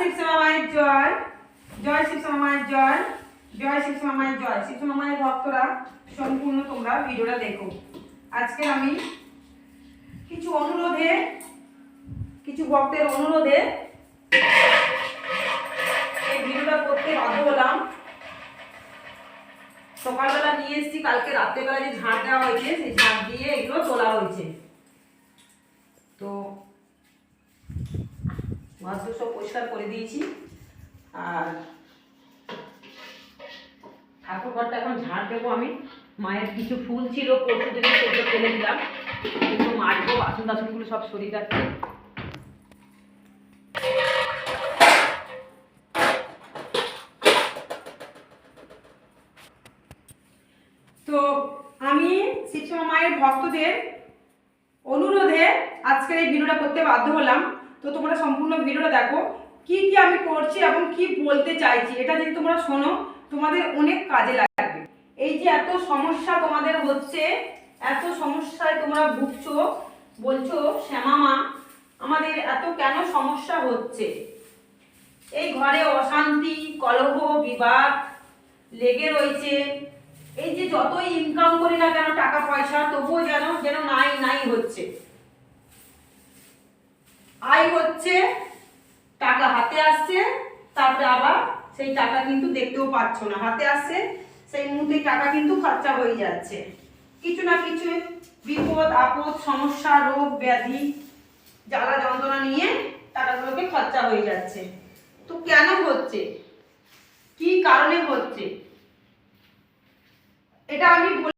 শিবশ্যামা মায়ের জয় জয় শিবশ্যামা মায়ের জয় জয় শিবশ্যামা মায়ের জয়। শিবশ্যামা মায়ের ভক্তরা, সম্পূর্ণ তোমরা ভিডিওটা দেখো। আজকে আমি কিছু অনুরোধে, কিছু ভক্তের অনুরোধে এই ভিডিওটা করতে বাধ্য হলাম। সকালবেলা নিয়ে এসেছি, কালকে রাত্রেবেলা যে ঝাড় দেওয়া হয়েছে, সেই ঝাড় দিয়ে এগুলো তোলা হয়েছে তো ঘরদোর সব পরিষ্কার করে দিয়েছি। আর ঠাকুর ঘরটা এখন ঝাড় দেবো আমি। মায়ের কিছু ফুল ছিল, পরশু দিনে সেগুলো ফেলে দিলাম। এগুলো মারবো, বাসন টাসনগুলো সব সরিয়ে যাচ্ছে। তো আমি মায়ের ভক্তদের অনুরোধে আজকের এই ভিডিওটা করতে বাধ্য হলাম। তো তোমরা সম্পূর্ণ ভিডিওটা দেখো। কি কি আমি করছি এবং কি বলতে চাইছি, এটা যদি তোমরা শোনো, তোমাদের অনেক কাজে লাগবে। এই যে এত সমস্যা তোমাদের হচ্ছে, এত সমস্যায় তোমরা ভুগছো, বলছো শ্যামা মা আমাদের এত কেন সমস্যা হচ্ছে? এই ঘরে অশান্তি, কলহ, বিবাদ লেগে রয়েছে। এই যে যতই ইনকাম করি না কেন টাকা পয়সা তবুও যেন যেন নাই নাই হচ্ছে। আয় হচ্ছে, টাকা হাতে আসছে, তারপরে আবার সেই টাকা কিন্তু দেখতেও পাচ্ছ না। হাতে আসছে, সেই মুহূর্তে টাকা কিন্তু খরচা হয়ে যাচ্ছে। কিছু না কিছু বিপদ, আপদ, সমস্যা, রোগ, ব্যাধি, জ্বালা, যন্ত্রণা নিয়ে টাকাগুলোকে খরচা হয়ে যাচ্ছে। তো কেন হচ্ছে? কি কারণে হচ্ছে? এটা আমি